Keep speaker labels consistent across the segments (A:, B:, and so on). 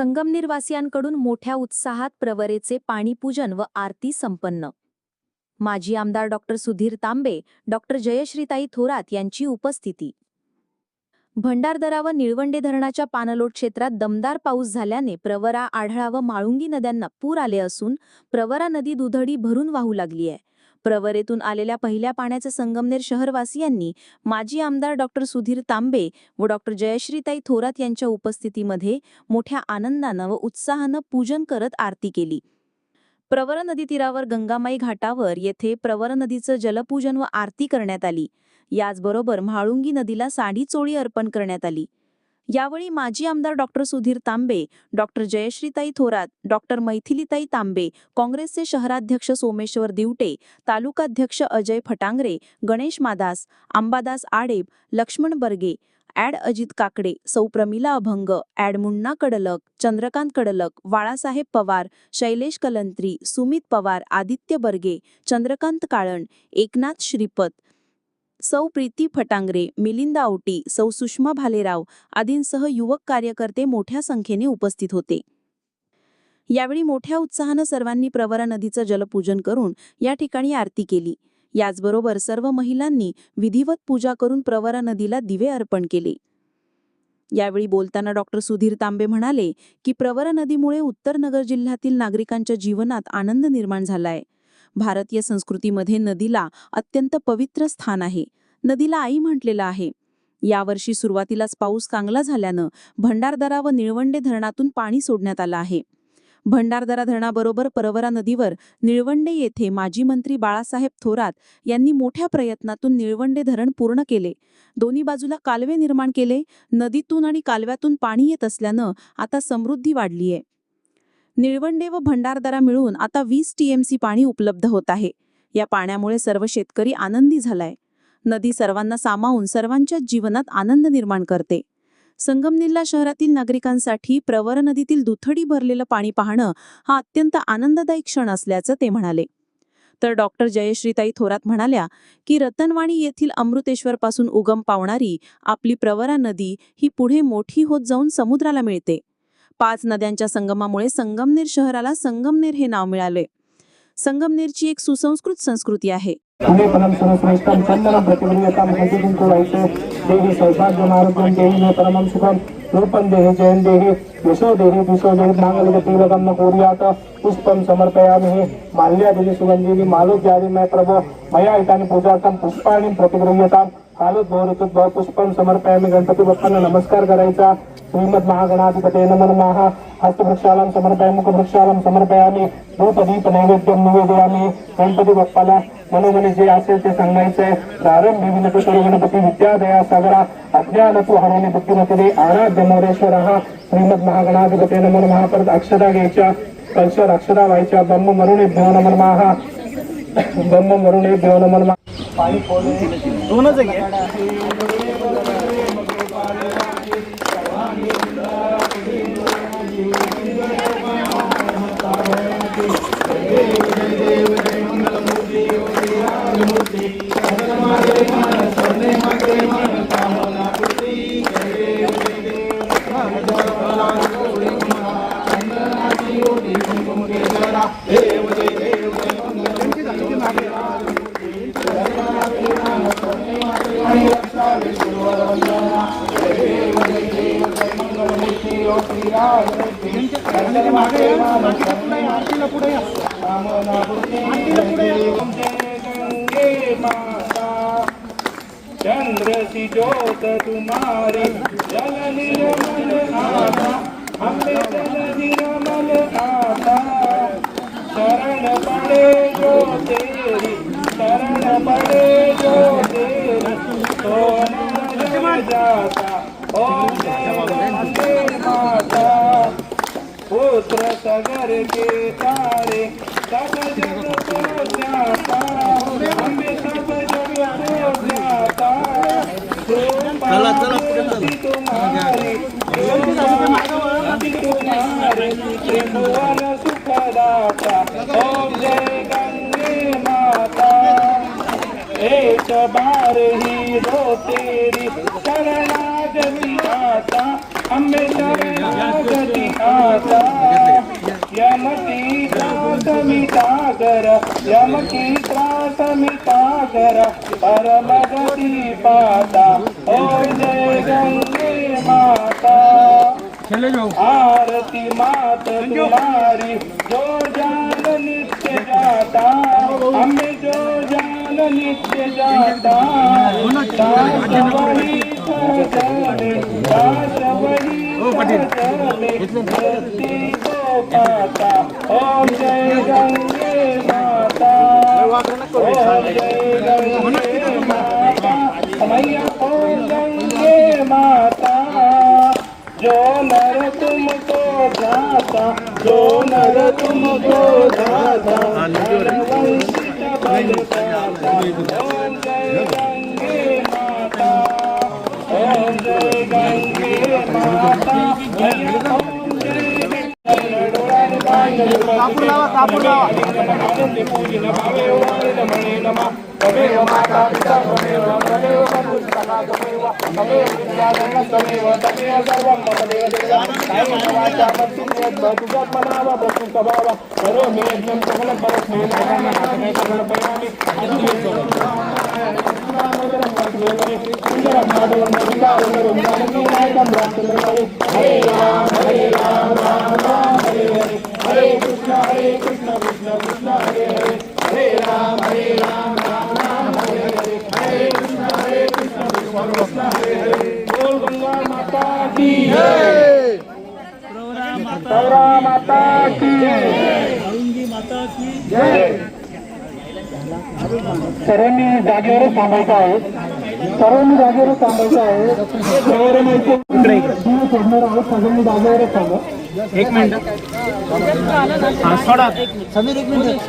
A: संगमनेरवासियांकडून मोठ्या उत्साहात प्रवरेचे पाणीपूजन व आरती संपन्न. माजी आमदार डॉक्टर सुधीर तांबे डॉक्टर जयश्रीताई थोरात यांची उपस्थिती. भंडारदरा व निळवंडे धरणाच्या पाणलोट क्षेत्रात दमदार पाऊस झाल्याने प्रवरा आढळा व माळुंगी नद्यांना पूर आले असून प्रवरा नदी दुधडी भरून वाहू लागली आहे. प्रवरेतून आलेल्या पहिल्या पाण्याचे संगमनेर शहरवासियांनी माजी आमदार डॉक्टर सुधीर तांबे व डॉक्टर जयश्रीताई थोरात यांच्या उपस्थितीमध्ये मोठ्या आनंदानं व उत्साहानं पूजन करत आरती केली. प्रवर नदी तीरावर गंगामाई घाटावर येथे प्रवर नदीचं जलपूजन व आरती करण्यात आली. याचबरोबर म्हाळुंगी नदीला साडी चोळी अर्पण करण्यात आली. यावेळी माजी आमदार डॉक्टर सुधीर तांबे डॉक्टर जयश्रीताई थोरात डॉक्टर मैथिलीताई तांबे काँग्रेसचे शहराध्यक्ष सोमेश्वर दिवटे तालुकाध्यक्ष अजय फटांगरे गणेश मादास अंबादास आडेब लक्ष्मण बर्गे ॲड अजित काकडे सौ प्रमिला अभंग ॲड मुन्ना कडलक चंद्रकांत कडलक बाळासाहेब पवार शैलेश कलंत्री सुमित पवार आदित्य बर्गे चंद्रकांत काळण एकनाथ श्रीपत सौ प्रीती फटांगरे मिलिंद आवटी सौ सुषमा भालेराव आदींसह युवक कार्यकर्ते मोठ्या संख्येने उपस्थित होते. यावेळी मोठ्या उत्साहानं सर्वांनी प्रवरा नदीचं जलपूजन करून या ठिकाणी आरती केली. याचबरोबर सर्व महिलांनी विधिवत पूजा करून प्रवरा नदीला दिवे अर्पण केले. यावेळी बोलताना डॉक्टर सुधीर तांबे म्हणाले की प्रवरा नदीमुळे उत्तर नगर जिल्ह्यातील नागरिकांच्या जीवनात आनंद निर्माण झालाय. भारतीय संस्कृतीमध्ये नदीला अत्यंत पवित्र स्थान आहे. नदीला आई म्हटलेलं आहे. यावर्षी सुरुवातीलाच पाऊस चांगला झाल्यानं भंडारदरा व निळवंडे धरणातून पाणी सोडण्यात आलं आहे. भंडारदरा धरणाबरोबर परवरा नदीवर निळवंडे येथे माजी मंत्री बाळासाहेब थोरात यांनी मोठ्या प्रयत्नातून निळवंडे धरण पूर्ण केले. दोन्ही बाजूला कालवे निर्माण केले. नदीतून आणि कालव्यातून पाणी येत असल्यानं आता समृद्धी वाढलीय. निळवंडे व भंडारदरा मिळून आता वीस टीएमसी पाणी उपलब्ध होत आहे. या पाण्यामुळे सर्व शेतकरी आनंदी झालाय. नदी सर्वांना सामावून सर्वांच्या जीवनात आनंद निर्माण करते. संगमनेरला शहरातील नागरिकांसाठी प्रवर नदीतील दुथडी भरलेलं पाणी पाहणं हा अत्यंत आनंददायी क्षण असल्याचं ते म्हणाले. तर डॉक्टर जयश्रीताई थोरात म्हणाल्या की रतनवाणी येथील अमृतेश्वरपासून उगम पावणारी आपली प्रवरा नदी ही पुढे मोठी होत जाऊन समुद्राला मिळते. पाच नद्यांच्या संगमामुळे संगमनेर शहराला संगमनेर हे नाव मिळाले संगमनेरची एक सुसंस्कृत संस्कृती आहे.
B: पुणे परम सर्वश्रेष्ठम चंदनम प्रतिगृह्यताम हरिं कुरैते देहि सौभाग्यमारोग्यं देहि मे परमं सुखं रूपं देहि जयं देहि यशो देहि दिशो देहि नागलिकतीलकं न कुर्यात् पुष्पं समर्पयामि माल्यादिनि सुगन्धिनि मालोद्यादि मे प्रभो मया इतानि पूजार्थम पुष्पाणि प्रतिगृह्यताम कालोद्भवऋतुत भाव पुष्पं समर्पयामि गणपती बाप्पांना नमस्कार करायचा. श्रीमद महागणाधिपते नमो समर्पया हस्तवृक्षालं समर्पयामि मुखवृक्षालं समर्पयामि. धूपदीप नैवेद्यम निवेदयामि. गणपती बाप्पाला मनोमनी जे असेल ते सांगायचंय. प्रारंभी विनत करू गणपती विद्यादया सागरा. अज्ञान तू हरवणे बुद्धिमती आराध्य मोरेश्वर. हा श्रीमद महागणाधिपते नमन महा परत अक्षदा घ्यायच्या. कलशर अक्षदा व्हायच्या. ब्रह्म मरुणे भ्यो नमन महा ब्रह्म मरुणे भ्यो नमन महा पाणी पोले दोनच माता चंद्र सी ज्योत तुम्हारी जल निर्मल आता हमें जल निर्मल आता शरण पड़े जो तेरी शरण पड़े जो तेरी तो जाता ओम माता पुत्र सगर के तारे हमें चला चला एक बार ही दो तेरी शरणागति आता अंबे शरणागती आता यमकी त्रास मिटाकर यमकी त्रास मिटाकर परमगती पाता ओ जय गंगे माता। आरती मात तुम्हारी जो जान नित्य जाता हमें जो जान नित्य जाता। दास वही सजने दास वही सजने मुक्ति को पाता ओम जय गंगे माता ओम जय गंगे माता मैया ओम गंगे माता जो नर तुमको जाता जो नर तुमको जाता नरवंशित बल पाता ओम जय गंगे माता ओम जय गंगे माता पूजन भावे नमणे नमः तमेव सर्वांनी जागेवरच थांबायचं आहे. सर्वांनी जागेवरच थांबायचं आहे. सोडणार आहोत सगळ्यांनी जागेवरच थांबा.
C: एक मिनिट. हा सोडा. समीर एक मिनिट.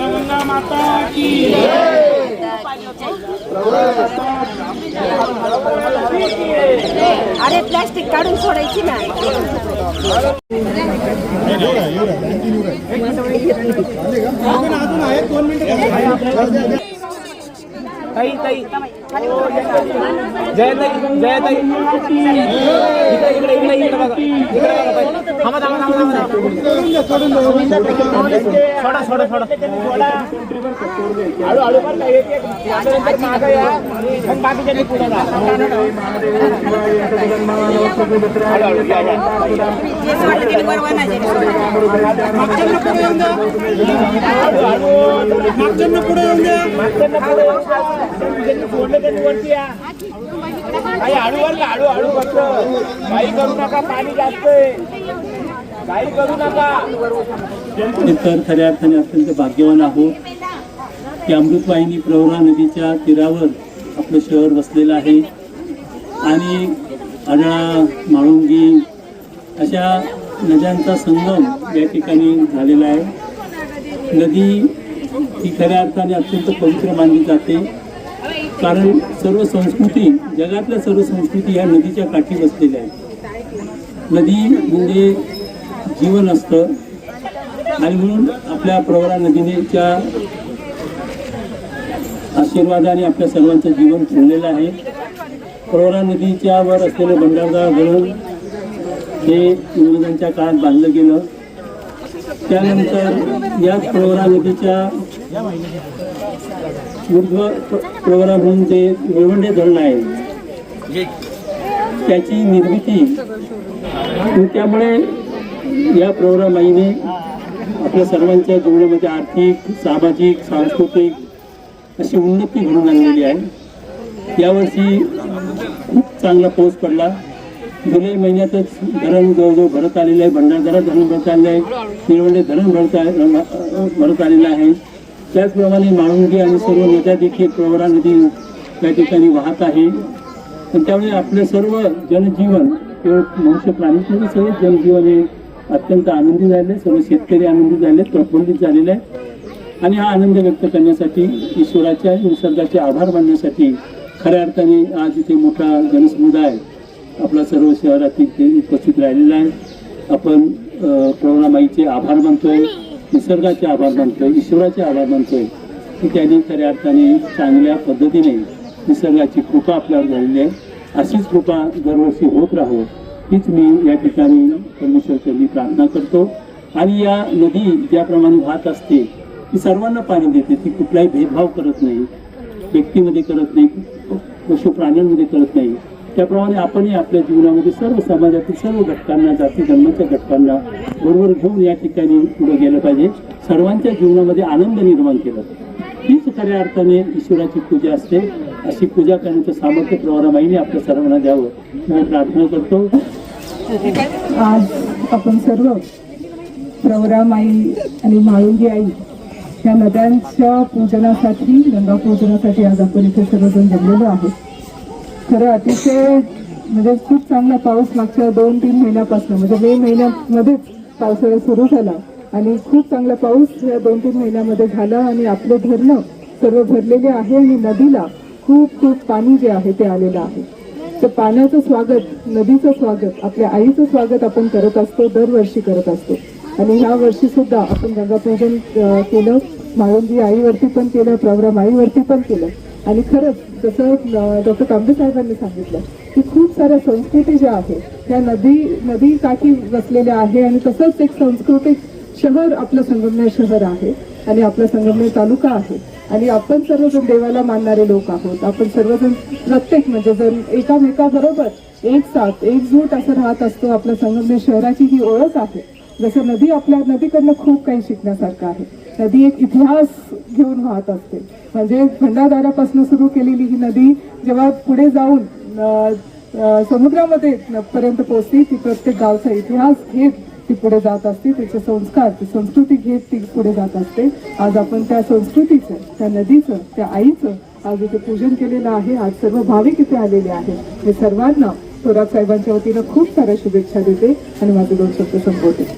B: गंगा माता की
D: अरे प्लास्टिक काढून सोडायची ना.
C: ताई ताई. जय ताई इकडे इकडे इकडे इकडे बघा इकडे बघा थांबा थांबा थांबा थांबा सोडा सोडा सोडा हळू हळू बरं बाकीच्या पुढे जा मागच्यांना पुढे येऊन द्या. मागच्यांना पुढे त्यांनी वरती या. काही हळू वर का? हळू हळू फक्त. काही करू नका पाणी जास्त आहे. काही करू नका.
E: तर खऱ्या अर्थाने अत्यंत भाग्यवान आहोत की अमृतवाहिनी प्रवरा नदीच्या तीरावर आपलं शहर वसलेलं आहे. आणि अडळा म्हाळुंगी अशा नद्यांचा संगम या ठिकाणी झालेला आहे. नदी ही खऱ्या अर्थाने अत्यंत पवित्र मानली जाते. कारण सर्व संस्कृती जगातल्या सर्व संस्कृती ह्या नदीच्या काठी बसलेल्या आहेत. नदी म्हणजे जीवन असतं. आणि म्हणून आपल्या प्रवरा नदीनेच्या आशीर्वादाने आपल्या सर्वांचं जीवन फुललेलं आहे. प्रवरा नदीच्या वर असलेलं भंडारदार धरण हे इंग्रजांच्या काळात बांधलं गेलं. त्यानंतर याच प्रवरा नदीच्या ऊर्ध्व प्र- प्रवरा म्हणून ते निळवंडे धरण आहे. त्याची निर्मिती त्यामुळे या प्रवरामाईने आपल्या सर्वांच्या जीवनामध्ये आर्थिक सामाजिक सांस्कृतिक अशी उन्नती घडून आणलेली आहे. यावर्षी खूप चांगला पाऊस पडला. जुलै महिन्यातच धरण जवळजवळ भरत आलेलं आहे. भंडारदरा धरण भरत आलेलं आहे. निळवंडे धरण भरत भरत आलेलं आहे. त्याचप्रमाणे माळुंगी आणि सर्व नद्या देखील प्रवरा नदी त्या ठिकाणी वाहत आहे. पण त्यामुळे आपलं सर्व जनजीवन केवळ मनुष्य प्राणी सर्व जनजीवन हे अत्यंत आनंदी झाले. सर्व शेतकरी आनंदी झाले प्रफुल्लित झालेले आहे आणि हा आनंद व्यक्त करण्यासाठी ईश्वराच्या निसर्गाचे आभार मानण्यासाठी खऱ्या अर्थाने आज इथे मोठा जनसमुदाय आपला सर्व शहरात उपस्थित राहिलेला आहे. आपण प्रवणामाईचे आभार मानतोय. निसर्गाचे आभार मानतोय ईश्वराचे आभार मानतोय की त्यांनी खऱ्या अर्थाने चांगल्या पद्धतीने निसर्गाची कृपा आपल्यावर झालेली आहे. अशीच कृपा दरवर्षी होत राहो हीच मी या ठिकाणी परमेश्वरचरणी प्रार्थना करतो. आणि या नदी ज्याप्रमाणे वाहत असते ती सर्वांना पाणी देते ती कुठलाही भेदभाव करत नाही व्यक्तीमध्ये करत नाही पशु प्राण्यांमध्ये करत नाही. त्याप्रमाणे आपणही आपल्या जीवनामध्ये सर्व समाजातील सर्व घटकांना जाती धर्माच्या घटकांना बरोबर घेऊन या ठिकाणी पुढे गेलं पाहिजे. सर्वांच्या जीवनामध्ये आनंद निर्माण केला पाहिजे. हीच खऱ्या अर्थाने ईश्वराची पूजा असते. अशी पूजा करण्याचं सामर्थ्य प्रवरामाईने आपल्या सर्वांना द्यावं. मी प्रार्थना करतो.
F: आज आपण सर्व प्रवरामाई आणि माळुंगी आई या नद्यांच्या पूजनासाठी गंगा पूजनासाठी आज आपण इथे सर्वजण जमलेलो आहोत. खरं अतिशय म्हणजे खूप चांगला पाऊस मागच्या दोन तीन महिन्यापासून म्हणजे मे महिन्यामध्येच पावसाळा सुरू झाला. आणि खूप चांगला पाऊस या दोन तीन महिन्यामध्ये झाला आणि आपले धरणं सर्व भरलेले आहे आणि नदीला खूप खूप पाणी जे आहे ते आलेलं आहे. तर पाण्याचं स्वागत नदीचं स्वागत आपल्या आईचं स्वागत आपण करत असतो दरवर्षी करत असतो. आणि ह्या वर्षी सुद्धा आपण गंगापूजन केलं. माळुंगी आईवरती पण केलं प्रवराम आईवरती पण केलं. आणि खरंच जसं डॉक्टर तांबे साहेबांनी सांगितलं की खूप साऱ्या संस्कृती ज्या आहेत त्या नदी नदी काठी वसलेल्या आहे आणि तसंच एक सांस्कृतिक शहर आपलं संगमनेर शहर आहे आणि आपला संगमनेर तालुका आहे. आणि आपण सर्वजण देवाला मानणारे लोक आहोत. आपण सर्वजण प्रत्येक म्हणजे जर एकामेकाबरोबर एक साथ एकजूट असं राहत असतो आपल्या संगमनेर शहराची ही ओळख आहे. जसं नदी आपल्या नदीकडनं खूप काही शिकण्यासारखं आहे. नदी एक इतिहास घेऊन वाहत असते. म्हणजे भंडारदारापासून सुरू केलेली ही नदी जेव्हा पुढे जाऊन समुद्रामध्ये पर्यंत पोहोचते ती प्रत्येक गावचा इतिहास घेत ती पुढे जात असते. त्याचे संस्कार ती संस्कृती घेत ती पुढे जात असते. आज आपण त्या संस्कृतीचं त्या नदीचं त्या आईचं आज इथे पूजन केलेलं आहे. आज सर्व भाविक इथे आलेले आहेत. हे सर्वांना थोरात साहेबांच्या वतीनं खूप साऱ्या शुभेच्छा देते आणि माझे दोन शब्द संपवते.